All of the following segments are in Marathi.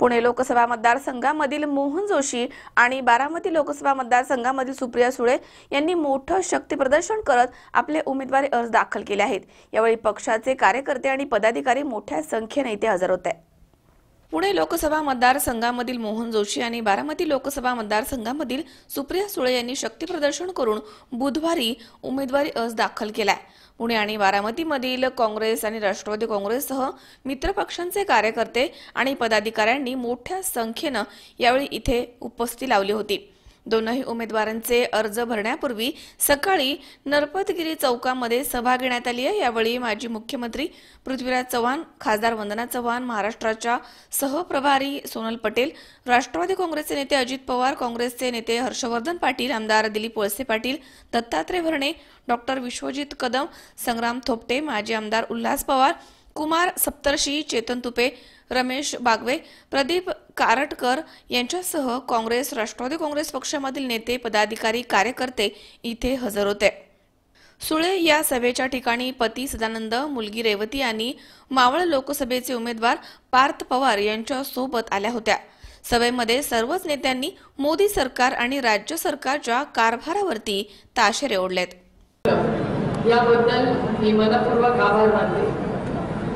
पुणे लोकसभा मतदारसंघामधील मोहन जोशी आणि बारामती लोकसभा मतदारसंघामधील सुप्रिया सुळे यांनी मोठं शक्तीप्रदर्शन करत आपले उमेदवारी अर्ज दाखल केले आहेत. यावेळी पक्षाचे कार्यकर्ते आणि पदाधिकारी मोठ्या संख्येने इथे हजर होत. आहेत पुणे लोकसभा मतदारसंघामधील मोहन जोशी आणि बारामती लोकसभा मतदारसंघामधील सुप्रिया सुळे यांनी शक्तीप्रदर्शन करून बुधवारी उमेदवारी अर्ज दाखल केलाय. पुणे आणि बारामतीमधील काँग्रेस आणि राष्ट्रवादी काँग्रेससह मित्रपक्षांचे कार्यकर्ते आणि पदाधिकाऱ्यांनी मोठ्या संख्येनं यावेळी इथे उपस्थिती लावली होती. दोनही उमेदवारांचे अर्ज भरण्यापूर्वी सकाळी नरपतगिरी चौकामध्ये सभा घेण्यात आली आहे. यावेळी माजी मुख्यमंत्री पृथ्वीराज चव्हाण खासदार वंदना चव्हाण महाराष्ट्राच्या सहप्रभारी सोनल पटेल राष्ट्रवादी काँग्रेसचे नेते अजित पवार काँग्रेसचे नेते हर्षवर्धन पाटील आमदार दिलीप वळसे पाटील दत्तात्रय भरणे डॉक्टर विश्वजित कदम संग्राम थोपटे माजी आमदार उल्हास पवार कुमार सप्तर्षी चेतन तुपे रमेश बागवे प्रदीप कारटकर यांच्यासह काँग्रेस राष्ट्रवादी काँग्रेस पक्षामधील नेते पदाधिकारी कार्यकर्ते इथे हजर होते. सुळे या सभेच्या ठिकाणी पती सदानंद मुलगी रेवती आणि मावळ लोकसभेचे उमेदवार पार्थ पवार यांच्या सोबत आल्या होत्या. सभेमध्ये सर्वच नेत्यांनी मोदी सरकार आणि राज्य सरकारच्या कारभारावरती ताशेरे ओढलेत. याबद्दल मी मनपूर्वक आभार मानते.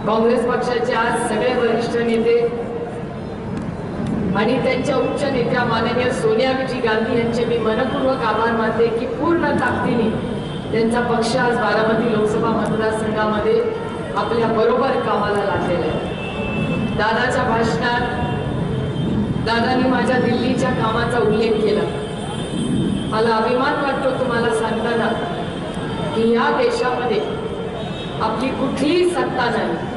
काँग्रेस पक्षाचे आज सगळे वरिष्ठ नेते आणि त्यांच्या उच्च नेत्या माननीय सोनिया विजी गांधी यांचे मी मनपूर्वक आभार मानते की पूर्ण ताकदीने त्यांचा पक्ष आज बारामती लोकसभा मतदारसंघामध्ये आपल्या बरोबर कामाला लागलेला आहे. दादाच्या भाषणात दादानी माझ्या दिल्लीच्या कामाचा उल्लेख केला. मला अभिमान वाटतो तुम्हाला सांगताना की या देशामध्ये आपली कुठलीही सत्ता नाही.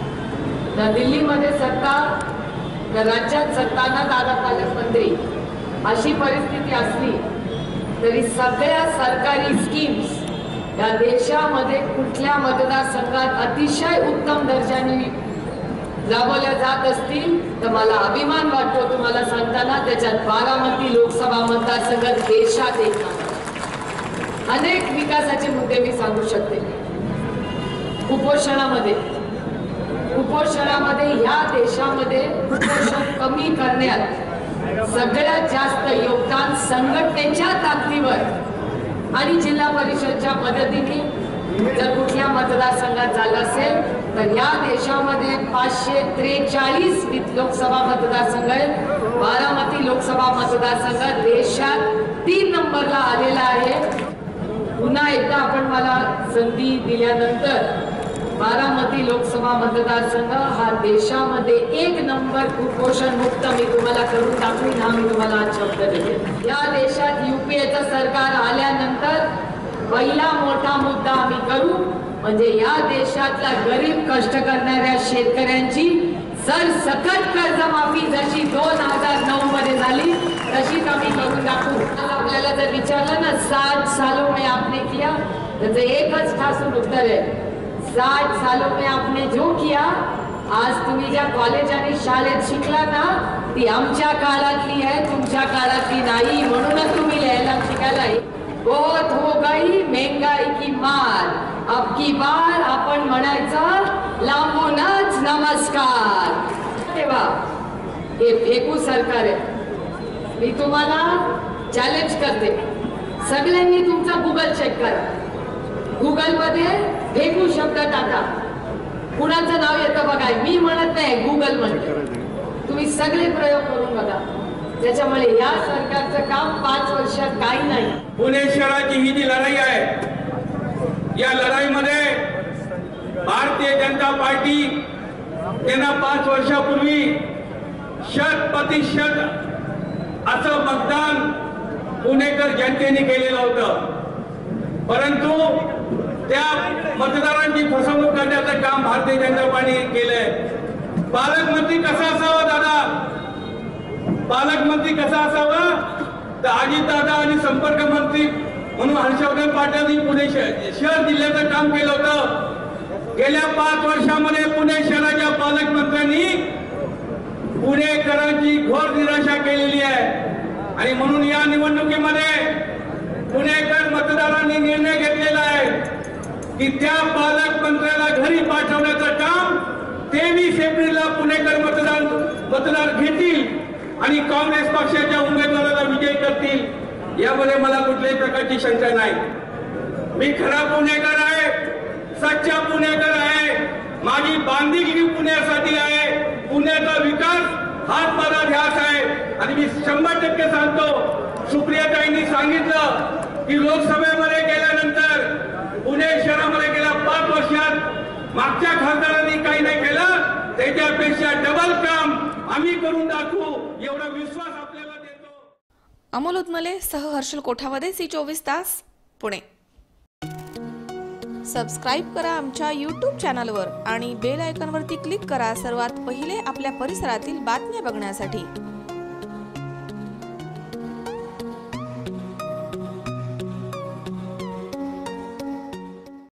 तर दिल्लीमध्ये सत्ता तर राज्यात सत्ता ना दादा पालकमंत्री अशी परिस्थिती असली तरी सगळ्या सरकारी स्कीम्स या देशामध्ये कुठल्या मतदारसंघात अतिशय उत्तम दर्जाने राबवल्या जात असतील तर मला अभिमान वाटतो तुम्हाला सांगताना त्याच्यात बारामती लोकसभा मतदारसंघात देशात एक अनेक विकासाचे मुद्दे मी सांगू शकते. कुपोषणामध्ये कुपोषणामध्ये ह्या देशामध्ये कुपोषण कमी करण्यात सगळ्यात जास्त योगदान संघटनेच्या ताकदीवर आणि जिल्हा परिषदच्या मदतीने जर कुठल्या मतदारसंघात झालं असेल तर या देशामध्ये पाचशे त्रेचाळीस लोकसभा मतदारसंघ आहेत. बारामती लोकसभा मतदारसंघ देशात तीन नंबरला आलेला आहे. पुन्हा एकदा आपण मला संधी दिल्यानंतर बारामती लोकसभा मतदारसंघ हा देशामध्ये एक नंबर कुपोषण मुक्त मी तुम्हाला करून दाखवीन हा मी तुम्हाला शब्द देते. या देशात युपीएचं सरकार आल्यानंतर पहिला मोठा मुद्दा आम्ही करू म्हणजे या देशातला गरीब कष्ट करणाऱ्या शेतकऱ्यांची सरसकट कर्जमाफी जशी दोन हजार नऊ मध्ये झाली तशीच आम्ही करून दाखवू. आज आपल्याला जर विचारलं ना सात सालो मे आपने किया त्याचं एकच ठासून उत्तर आहे. साठ सालों में आपने जो किया आज तुम्ही ज्या कॉलेज आणि शाळेत शिकला ना ती आमच्या काळातली आहे तुमच्या काळातली नाही म्हणूनच तुम्ही लिहायला शिकायला बहुत हो गई महंगाई की मार. अब की बार आपण म्हणायचं लांबूनच नमस्कार. तेव्हा हे फेकू सरकार आहे. मी तुम्हाला चॅलेंज करते. सगळ्यांनी तुमचा गुगल चेक करा. गुगलमध्ये फेकू शब्द टाका. कुणाचं नाव येतं बघा. मी म्हणत नाही गुगल म्हणते. तुम्ही सगळे प्रयोग करून बघा. त्याच्यामुळे या सरकारचं काम पाच वर्षात काही नाही. पुणे शहराची ही जी लढाई आहे. या लढाईमध्ये भारतीय जनता पार्टी त्यांना पाच वर्षापूर्वी शत प्रतिशत असं मतदान पुणेकर जनतेने केलेलं होतं. परंतु त्या मतदारांची फसवणूक करण्याचं काम भारतीय जनता पार्टीने केलंय. पालकमंत्री कसा असावा दादा? पालकमंत्री कसा असावा? तर अजितदादा आणि संपर्क मंत्री म्हणून हर्षवर्धन पाटील पुणे शहर शहर जिल्ह्याचं काम केलं होतं. गेल्या पाच वर्षामध्ये पुणे शहराच्या पालकमंत्र्यांनी पुणेकरांची घोर निराशा केलेली आहे. आणि म्हणून या निवडणुकीमध्ये पुणेकर मतदारांनी निर्णय घेतलेला आहे की त्या पालकमंत्र्याला घरी पाठवण्याचं काम तेवीस एप्रिलला पुणेकर मतदान मतदार घेतील आणि काँग्रेस पक्षाच्या उमेदवाराला विजय करतील यामध्ये मला कुठल्याही प्रकारची शंका नाही. मी खरा पुणेकर आहे सच्चा पुणेकर आहे माझी बांधिलकी पुण्यासाठी आहे पुण्याचा विकास हाच माझा ध्यास आहे. आणि मी शंभर टक्के सांगतो सुप्रियाताईंनी सांगितलं की लोकसभेमध्ये गेल्यानंतर पुणे शहरा वर्षात मागच्या खासदारांनी काही नाही केलं त्याच्यापेक्षा डबल काम आम्ही करून दाखवू एवढा विश्वास आपल्याला देतो. अमोल उदमले सह हर्षल कोठावदे सी चोवीस तास पुणे. सबस्क्राईब करा आमच्या यूट्यूब चॅनलवर आणि बेल आयकॉनवरती क्लिक करा सर्वात पहिले आपल्या परिसरातील बातम्या बघण्यासाठी.